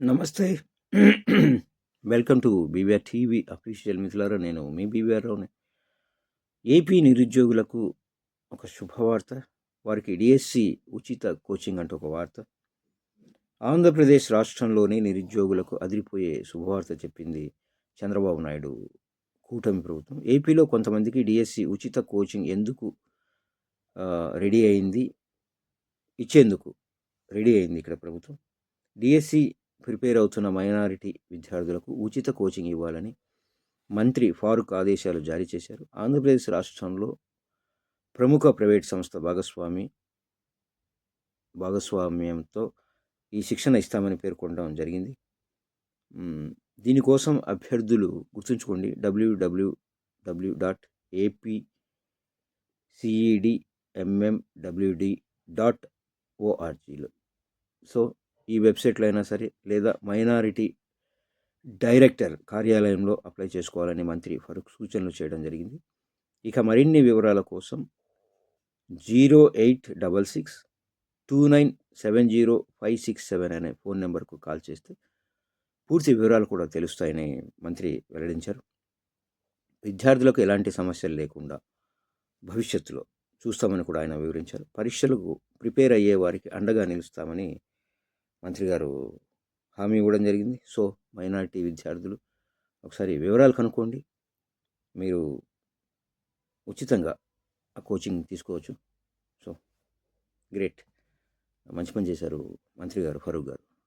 నమస్తే. Welcome to BVR TV official మిథులారా నేను మీ బీవీఆర్ రావుని. ఏపీ నిరుద్యోగులకు ఒక శుభవార్త వారికి డిఎస్సి ఉచిత కోచింగ్ అంటూ ఒక వార్త. ఆంధ్రప్రదేశ్ రాష్ట్రంలోని నిరుద్యోగులకు అదిరిపోయే శుభవార్త చెప్పింది చంద్రబాబు నాయుడు కూటమి ప్రభుత్వం. ఏపీలో కొంతమందికి డిఎస్సి ఉచిత కోచింగ్ ఎందుకు రెడీ అయింది ఇచ్చేందుకు రెడీ అయింది ఇక్కడ ప్రభుత్వం. డిఎస్సి ప్రిపేర్ అవుతున్న మైనారిటీ విద్యార్థులకు ఉచిత కోచింగ్ ఇవ్వాలని మంత్రి ఫారూక్ ఆదేశాలు జారీ చేశారు. ఆంధ్రప్రదేశ్ రాష్ట్రంలో ప్రముఖ ప్రైవేట్ సంస్థ భాగస్వామి భాగస్వామ్యంతో ఈ శిక్షణ ఇస్తామని పేర్కొనడం జరిగింది. దీనికోసం అభ్యర్థులు గుర్తుంచుకోండి. W W W dot AP CED MMWD dot ఓఆర్జీలో so ఈ వెబ్సైట్లో అయినా సరే లేదా మైనారిటీ డైరెక్టర్ కార్యాలయంలో అప్లై చేసుకోవాలని మంత్రి ఫరూక్ సూచనలు చేయడం జరిగింది. ఇక మరిన్ని వివరాల కోసం zero eight double six two nine seven zero five six seven అనే ఫోన్ నెంబర్కు కాల్ చేస్తే పూర్తి వివరాలు కూడా తెలుస్తాయని మంత్రి వెల్లడించారు. విద్యార్థులకు ఎలాంటి సమస్యలు లేకుండా భవిష్యత్తులో చూస్తామని కూడా ఆయన వివరించారు. పరీక్షలకు ప్రిపేర్ అయ్యే వారికి అండగా నిలుస్తామని మంత్రి గారు హామీ ఇవ్వడం జరిగింది. సో మైనారిటీ విద్యార్థులు ఒకసారి వివరాలు కనుక్కోండి. మీరు ఉచితంగా ఆ కోచింగ్ తీసుకోవచ్చు. So great. మంచి పని చేశారు మంత్రి గారు ఫరూక్ గారు.